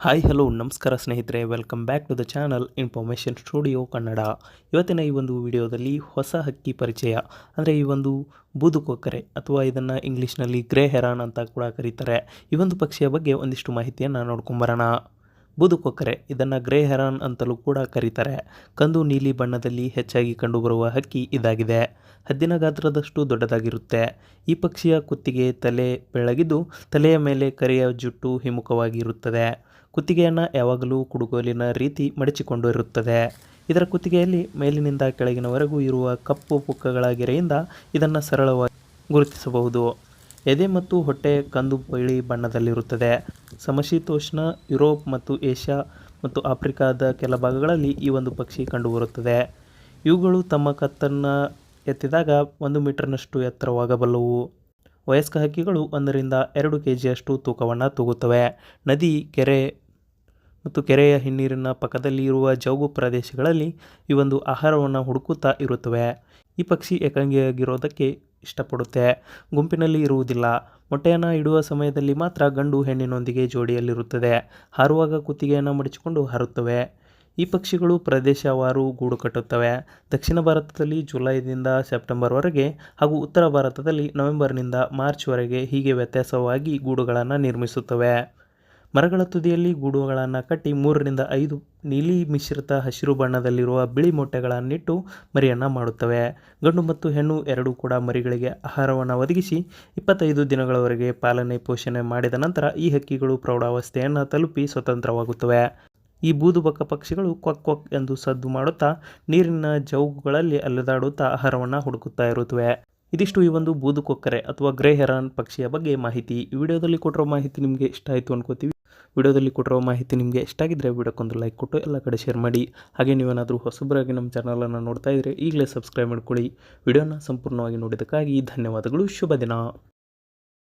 Hi hello ನಮಸ್ಕಾರ ಸ್ನೇಹಿತರೆ. Welcome back to the channel information studio Kannada ಇವತ್ತಿನ ಈ ಒಂದು ವಿಡಿಯೋದಲ್ಲಿ ಹೊಸ ಹಕ್ಕಿ ಪರಿಚಯ, ಅಂದರೆ ಈ ಒಂದು ಬೂದುಕೊಕ್ಕರೆ, ಅಥವಾ ಇದನ್ನು ಇಂಗ್ಲೀಷ್ನಲ್ಲಿ ಗ್ರೇ ಹೆರಾನ್ ಅಂತ ಕೂಡ ಕರೀತಾರೆ. ಈ ಒಂದು ಪಕ್ಷಿಯ ಬಗ್ಗೆ ಒಂದಿಷ್ಟು ಮಾಹಿತಿಯನ್ನು ನೋಡ್ಕೊಂಬರೋಣ ಬೂದುಕೊಕ್ಕರೆ. ಇದನ್ನು ಗ್ರೇ ಹೆರಾನ್ ಅಂತಲೂ ಕೂಡ ಕರೀತಾರೆ. ಕಂದು ನೀಲಿ ಬಣ್ಣದಲ್ಲಿ ಹೆಚ್ಚಾಗಿ ಕಂಡುಬರುವ ಹಕ್ಕಿ ಇದಾಗಿದೆ. ಹದ್ದಿನ ಗಾತ್ರದಷ್ಟು ದೊಡ್ಡದಾಗಿರುತ್ತೆ. ಈ ಪಕ್ಷಿಯ ಕುತ್ತಿಗೆ ತಲೆ ಬೆಳಗಿದ್ದು ತಲೆಯ ಮೇಲೆ ಕರೆಯ ಜುಟ್ಟು ಹಿಮುಖವಾಗಿರುತ್ತದೆ. ಕುತ್ತಿಗೆಯನ್ನು ಯಾವಾಗಲೂ ಕುಡುಗೋಲಿನ ರೀತಿ ಮಡಚಿಕೊಂಡು ಇರುತ್ತದೆ. ಇದರ ಕುತ್ತಿಗೆಯಲ್ಲಿ ಮೇಲಿನಿಂದ ಕೆಳಗಿನವರೆಗೂ ಇರುವ ಕಪ್ಪು ಪುಕ್ಕಗಳ ಗೆರೆಯಿಂದ ಇದನ್ನು ಸರಳವಾಗಿ ಗುರುತಿಸಬಹುದು. ಎದೆ ಮತ್ತು ಹೊಟ್ಟೆ ಕಂದು ಬಿಳಿ ಬಣ್ಣದಲ್ಲಿರುತ್ತದೆ. ಸಮಶೀತೋಷ್ಣ, ಯುರೋಪ್ ಮತ್ತು ಏಷ್ಯಾ ಮತ್ತು ಆಫ್ರಿಕಾದ ಕೆಲ ಭಾಗಗಳಲ್ಲಿ ಈ ಒಂದು ಪಕ್ಷಿ ಕಂಡುಬರುತ್ತದೆ. ಇವುಗಳು ತಮ್ಮ ಕತ್ತನ್ನು ಎತ್ತಿದಾಗ ಒಂದು ಮೀಟರ್ನಷ್ಟು ಎತ್ತರವಾಗಬಲ್ಲವು. ವಯಸ್ಕ ಹಕ್ಕಿಗಳು ಒಂದರಿಂದ ಎರಡು ಕೆ ಜಿಯಷ್ಟು ತೂಕವನ್ನು ತೂಗುತ್ತವೆ. ನದಿ, ಕೆರೆ ಮತ್ತು ಕೆರೆಯ ಹಿನ್ನೀರಿನ ಪಕ್ಕದಲ್ಲಿ ಇರುವ ಜೌಗು ಪ್ರದೇಶಗಳಲ್ಲಿ ಈ ಒಂದು ಆಹಾರವನ್ನು ಹುಡುಕುತ್ತಾ ಇರುತ್ತವೆ. ಈ ಪಕ್ಷಿ ಏಕಾಂಗಿಯಾಗಿರೋದಕ್ಕೆ ಇಷ್ಟಪಡುತ್ತೆ. ಗುಂಪಿನಲ್ಲಿ ಇರುವುದಿಲ್ಲ. ಮೊಟ್ಟೆಯನ್ನು ಇಡುವ ಸಮಯದಲ್ಲಿ ಮಾತ್ರ ಗಂಡು ಹೆಣ್ಣಿನೊಂದಿಗೆ ಜೋಡಿಯಲ್ಲಿರುತ್ತದೆ. ಹಾರುವಾಗ ಕುತ್ತಿಗೆಯನ್ನು ಮಡಚಿಕೊಂಡು ಹಾರುತ್ತವೆ. ಈ ಪಕ್ಷಿಗಳು ಪ್ರದೇಶವಾರು ಗೂಡು ಕಟ್ಟುತ್ತವೆ. ದಕ್ಷಿಣ ಭಾರತದಲ್ಲಿ ಜುಲೈದಿಂದ ಸೆಪ್ಟೆಂಬರ್ವರೆಗೆ ಹಾಗೂ ಉತ್ತರ ಭಾರತದಲ್ಲಿ ನವೆಂಬರ್ನಿಂದ ಮಾರ್ಚ್ವರೆಗೆ ಹೀಗೆ ವ್ಯತ್ಯಾಸವಾಗಿ ಗೂಡುಗಳನ್ನು ನಿರ್ಮಿಸುತ್ತವೆ. ಮರಗಳ ತುದಿಯಲ್ಲಿ ಗೂಡುಗಳನ್ನು ಕಟ್ಟಿ ಮೂರರಿಂದ ಐದು ನೀಲಿ ಮಿಶ್ರಿತ ಹಸಿರು ಬಣ್ಣದಲ್ಲಿರುವ ಬಿಳಿ ಮೊಟ್ಟೆಗಳನ್ನಿಟ್ಟು ಮರಿಯನ್ನು ಮಾಡುತ್ತವೆ. ಗಂಡು ಮತ್ತು ಹೆಣ್ಣು ಎರಡೂ ಕೂಡ ಮರಿಗಳಿಗೆ ಆಹಾರವನ್ನು ಒದಗಿಸಿ ಇಪ್ಪತ್ತೈದು ದಿನಗಳವರೆಗೆ ಪಾಲನೆ ಪೋಷಣೆ ಮಾಡಿದ ನಂತರ ಈ ಹಕ್ಕಿಗಳು ಪ್ರೌಢಾವಸ್ಥೆಯನ್ನು ತಲುಪಿ ಸ್ವತಂತ್ರವಾಗುತ್ತವೆ. ಈ ಬೂದುಬಕ್ಕ ಪಕ್ಷಿಗಳು ಕ್ವಕ್ ಕ್ವಕ್ ಎಂದು ಸದ್ದು ಮಾಡುತ್ತಾ ನೀರಿನ ಜೌಗುಗಳಲ್ಲಿ ಅಲ್ಲದಾಡುತ್ತಾ ಆಹಾರವನ್ನು ಹುಡುಕುತ್ತಾ ಇರುತ್ತವೆ. ಇದಿಷ್ಟು ಈ ಒಂದು ಬೂದು ಕೊಕ್ಕರೆ ಅಥವಾ ಗ್ರೇ ಹೆರಾನ್ ಪಕ್ಷಿಯ ಬಗ್ಗೆ ಮಾಹಿತಿ. ಈ ವಿಡಿಯೋದಲ್ಲಿ ಕೊಟ್ಟಿರೋ ಮಾಹಿತಿ ನಿಮಗೆ ಇಷ್ಟ ಆಯಿತು ಅನ್ಕೋತೀವಿ. ವಿಡಿಯೋದಲ್ಲಿ ಕೊಟ್ಟಿರೋ ಮಾಹಿತಿ ನಿಮಗೆ ಇಷ್ಟ ಆಗಿದ್ದರೆ ವಿಡಿಯೋಕ್ಕೊಂದು ಲೈಕ್ ಕೊಟ್ಟು ಎಲ್ಲ ಕಡೆ ಶೇರ್ ಮಾಡಿ. ಹಾಗೆ ನೀವೇನಾದರೂ ಹೊಸಬರಾಗಿ ನಮ್ಮ ಚಾನಲನ್ನು ನೋಡ್ತಾ ಇದ್ದರೆ ಈಗಲೇ ಸಬ್ಸ್ಕ್ರೈಬ್ ಮಾಡ್ಕೊಳ್ಳಿ. ವಿಡಿಯೋನ ಸಂಪೂರ್ಣವಾಗಿ ನೋಡಿದ್ದಕ್ಕಾಗಿ ಧನ್ಯವಾದಗಳು. ಶುಭ ದಿನ.